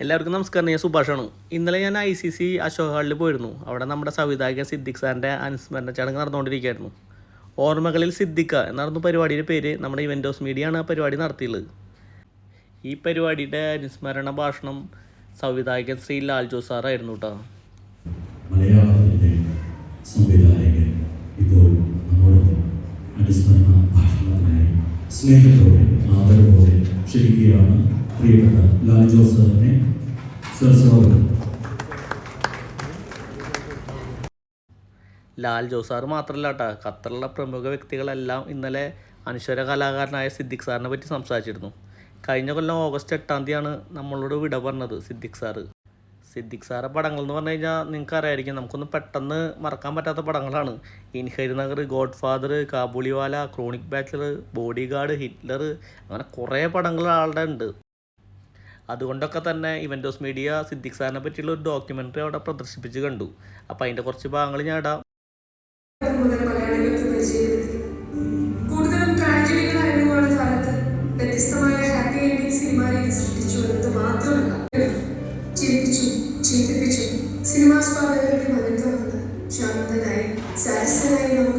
എല്ലാവർക്കും നമസ്കാരം. ഞാൻ സുഭാഷാണ്. ഇന്നലെ ഞാൻ ഐ സി സി അശോക് ഹാളിൽ പോയിരുന്നു. അവിടെ നമ്മുടെ സംവിധായകൻ സിദ്ദിഖ് സാറിന്റെ അനുസ്മരണ ചടങ്ങ് നടന്നുകൊണ്ടിരിക്കുകയായിരുന്നു. ഓർമ്മകളിൽ സിദ്ദിഖ എന്നായിരുന്നു പരിപാടിയുടെ പേര്. നമ്മുടെ ഇവന്റോസ് മീഡിയ ആണ് ആ പരിപാടി നടത്തിയുള്ളത് ഈ പരിപാടിയുടെ അനുസ്മരണ ഭാഷണം സംവിധായകൻ ശ്രീ ലാൽ ജോസ് സാറായിരുന്നു കേട്ടോ സ്നേഹത്തോടെ ആദരവോടെ ക്ഷണിക്കുകയാണ് പ്രിയപ്പെട്ട ലാൽ ജോസ് സാറിനെ സർ സ്വാഗതം. ലാൽ ജോസ് മാത്രമല്ല കേട്ടോ പ്രമുഖ വ്യക്തികളെല്ലാം ഇന്നലെ അനശ്വര കലാകാരനായ സിദ്ദിഖ് സാറിനെ പറ്റി സംസാരിച്ചിരുന്നു. കഴിഞ്ഞ കൊല്ലം ഓഗസ്റ്റ് എട്ടാം തീയതിയാണ് നമ്മളോട് വിട പറഞ്ഞത് സിദ്ദിഖ് സാറ്. സിദ്ദിഖ് സാറെ പടങ്ങൾ എന്ന് പറഞ്ഞു കഴിഞ്ഞാൽ നിങ്ങൾക്ക് അറിയായിരിക്കും നമുക്കൊന്നും പെട്ടെന്ന് മറക്കാൻ പറ്റാത്ത പടങ്ങളാണ്. ഇൻഹരി Nagar Godfather Kabuliwala Chronic Bachelor Bodyguard Hitler അങ്ങനെ കുറേ പടങ്ങൾ ആളുടെ ഉണ്ട്. അതുകൊണ്ടൊക്കെ തന്നെ ഇവന്റോസ് മീഡിയ സിദ്ദിഖ് സാറിനെ പറ്റിയുള്ള ഒരു ഡോക്യുമെന്ററി അവിടെ പ്രദർശിപ്പിച്ച് കണ്ടു. അപ്പോൾ അതിന്റെ കുറച്ച് ഭാഗങ്ങൾ ഞാൻ ഇടാം. വ്യത്യസ്തമായ ഹാപ്പി എൻഡിങ് സിനിമ രീതി സൃഷ്ടിച്ചു എന്നത് മാത്രമല്ല ശാന്തനായി സരസനായി നമ്മൾ